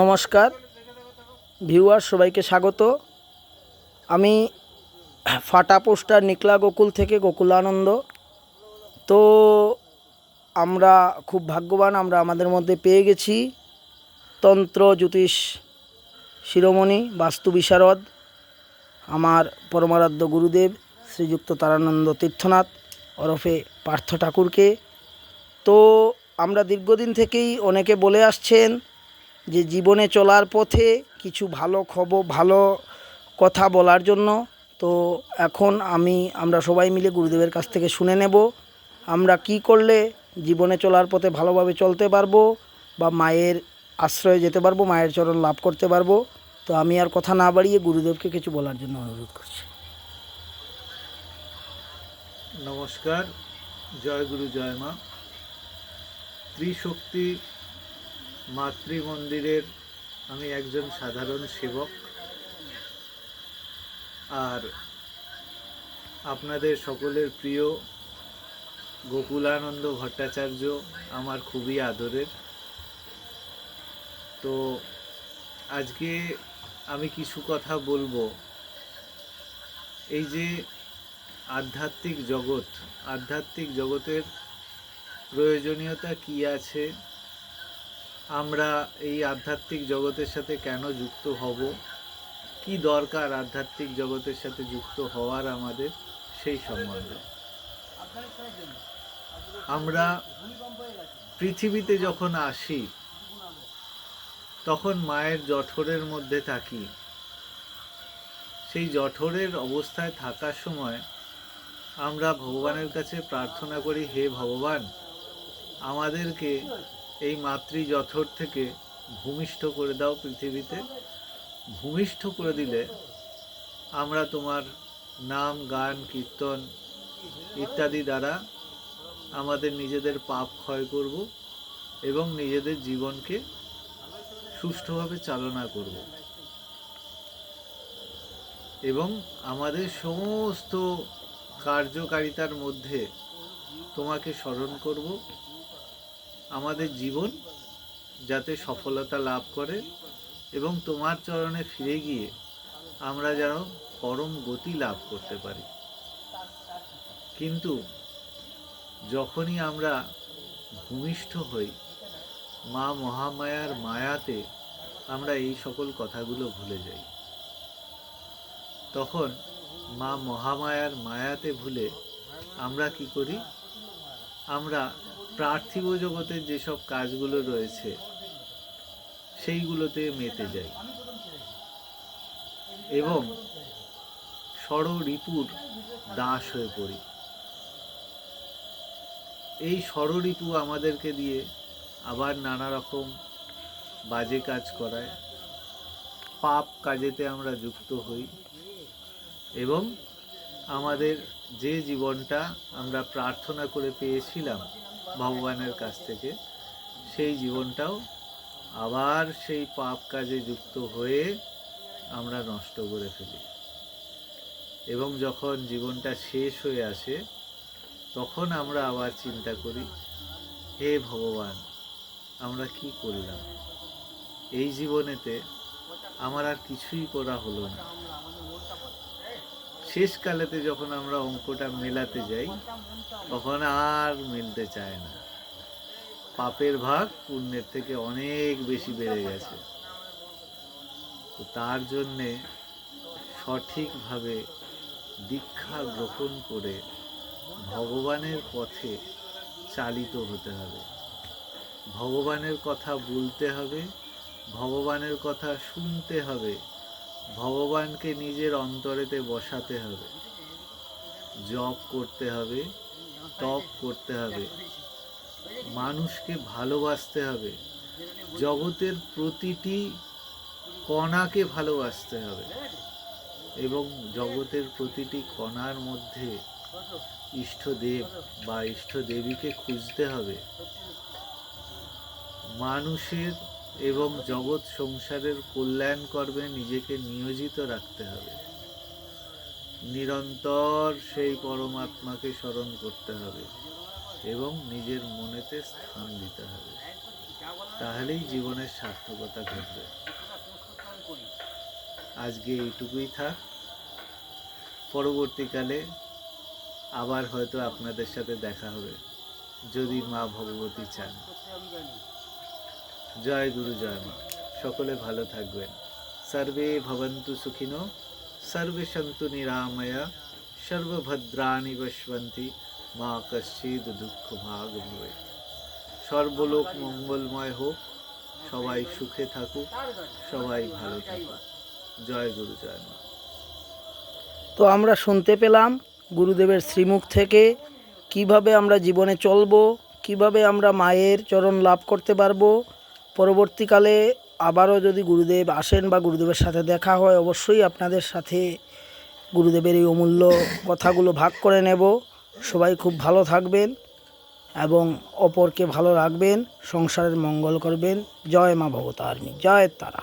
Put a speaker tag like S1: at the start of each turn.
S1: নমস্কার। ভিউয়ার সবাইকে স্বাগত। আমি ফাটা পোস্টার নিকলা গোকুল থেকে গোকুলানন্দ। তো আমরা খুব ভাগ্যবান, আমরা আমাদের মধ্যে পেয়ে গেছি তন্ত্র জ্যোতিষ শিরোমণি বাস্তু বিশারদ, আমার পরমারাধ্য গুরুদেব শ্রীযুক্ত তারানন্দ তীর্থনাথ ওরফে পার্থ ঠাকুরকে। তো আমরা দীর্ঘদিন থেকেই অনেকে বলে আসছেন যে জীবনে চলার পথে কিছু ভালো খবর, ভালো কথা বলার জন্য। তো এখন আমি, আমরা সবাই মিলে গুরুদেবের কাছ থেকে শুনে নেব, আমরা কি করলে জীবনে চলার পথে ভালোভাবে চলতে পারব বা মায়ের আশ্রয়ে যেতে পারব, মায়ের চরণ লাভ করতে পারব। তো আমি আর কথা না বাড়িয়ে গুরুদেবকে কিছু বলার জন্য অনুরোধ করছি।
S2: নমস্কার, জয় গুরু, জয় মা। ত্রিশক্তি মাতৃ মন্দিরের আমি একজন সাধারণ সেবক। আর আপনাদের সকলের প্রিয় গোকুলানন্দ ভট্টাচার্য আমার খুবই আদরের। তো আজকে আমি কিছু কথা বলব। এই যে আধ্যাত্মিক জগৎ, আধ্যাত্মিক জগতের প্রয়োজনীয়তা কি আছে? আমরা এই আধ্যাত্মিক জগতের সাথে কেন যুক্ত হব? কি দরকার আধ্যাত্মিক জগতের সাথে যুক্ত হওয়ার আমাদের? সেই সম্বন্ধে। আমরা পৃথিবীতে যখন আসি, তখন মায়ের জঠরের মধ্যে থাকি। সেই জঠরের অবস্থায় থাকার সময় আমরা ভগবানের কাছে প্রার্থনা করি, হে ভগবান আমাদেরকে এই মাতৃ থেকে ভূমিষ্ঠ করে দাও পৃথিবীতে। ভূমিষ্ঠ করে দিলে আমরা তোমার নাম, গান, কীর্তন ইত্যাদি দ্বারা আমাদের নিজেদের পাপ ক্ষয় করব এবং নিজেদের জীবনকে সুষ্ঠুভাবে চালনা করব। এবং আমাদের সমস্ত কার্যকারিতার মধ্যে তোমাকে স্মরণ করব। আমাদের জীবন যাতে সফলতা লাভ করে এবং তোমার চরণে ফিরে গিয়ে আমরা যেন পরম গতি লাভ করতে পারি। কিন্তু যখনই আমরা ভূমিষ্ঠ হই, মা মহামায়ার মায়াতে আমরা এই সকল কথাগুলো ভুলে যাই। তখন মা মহামায়ার মায়াতে ভুলে আমরা কি করি? আমরা পার্থিব জগতের যেসব কাজগুলো রয়েছে, সেইগুলোতে মেতে যাই এবং ষড় রিপুর দাস হয়ে পড়ি। এই ষড়রিপু আমাদেরকে দিয়ে আবার নানা রকম বাজে কাজ করায়। পাপ কাজেতে আমরা যুক্ত হই এবং আমাদের যে জীবনটা আমরা প্রার্থনা করে পেয়েছিলাম ভগবানের কাছ থেকে, সেই জীবনটাও আবার সেই পাপ কাজে যুক্ত হয়ে আমরা নষ্ট করে ফেলি। এবং যখন জীবনটা শেষ হয়ে আসে, তখন আমরা আবার চিন্তা করি, হে ভগবান, আমরা কি করলাম? এই জীবনেতে আমার আর কিছুই করা হলো না। শেষকালেতে যখন আমরা অঙ্কটা মেলাতে যাই, তখন আর মিলতে চায় না। পাপের ভাগ পুণ্যের থেকে অনেক বেশি বেড়ে গেছে। তো তার জন্যে সঠিকভাবে দীক্ষা গ্রহণ করে ভগবানের পথে চালিত হতে হবে। ভগবানের কথা বলতে হবে, ভগবানের কথা শুনতে হবে। ভগবানকে নিজের অন্তরেতে বসাতে হবে। জপ করতে হবে, তপ করতে হবে। মানুষকে ভালোবাসতে হবে। জগতের প্রতিটি কণাকে ভালোবাসতে হবে। এবং জগতের প্রতিটি কণার মধ্যে ইষ্টদেব বা ইষ্টদেবীকে খুঁজতে হবে। মানুষের এবং জগৎ সংসারের কল্যাণ কর্মে নিজেকে নিয়োজিত রাখতে হবে। নিরন্তর সেই পরমাত্মাকে স্মরণ করতে হবে এবং নিজের মনেতে স্থান দিতে হবে। তাহলেই জীবনের সার্থকতা ঘটবে। আজকে এইটুকুই থাক। পরবর্তীকালে আবার হয়তো আপনাদের সাথে দেখা হবে। যদি মা ভগবতী চান। জয় গুরু মা। সকলে ভালো থাকবেন। সর্বে ভবন্তু সুখিনো, সর্বে সন্তু নিরাময়া, সর্বভদ্রাণি পশ্যন্তি মা কশ্চিদ দুঃখ ভাগ ভবে সর্বলোক মঙ্গলময় হোক, সবাই সুখে থাকুক, সবাই ভালো থাকুক। জয় গুরু জয় মা।
S1: তো আমরা শুনতে পেলাম গুরুদেবের শ্রীমুখ থেকে, কীভাবে আমরা জীবনে চলব, কীভাবে আমরা মায়ের চরণ লাভ করতে পারব পরবর্তীকালে আবারও যদি গুরুদেব আসেন বা গুরুদেবের সাথে দেখা হয়, অবশ্যই আপনাদের সাথে গুরুদেবের এই অমূল্য কথাগুলো ভাগ করে নেব। সবাই খুব ভালো থাকবেন এবং অপরকে ভালো রাখবেন, সংসারের মঙ্গল করবেন। জয় মা ভবতারিণী, জয় তারা।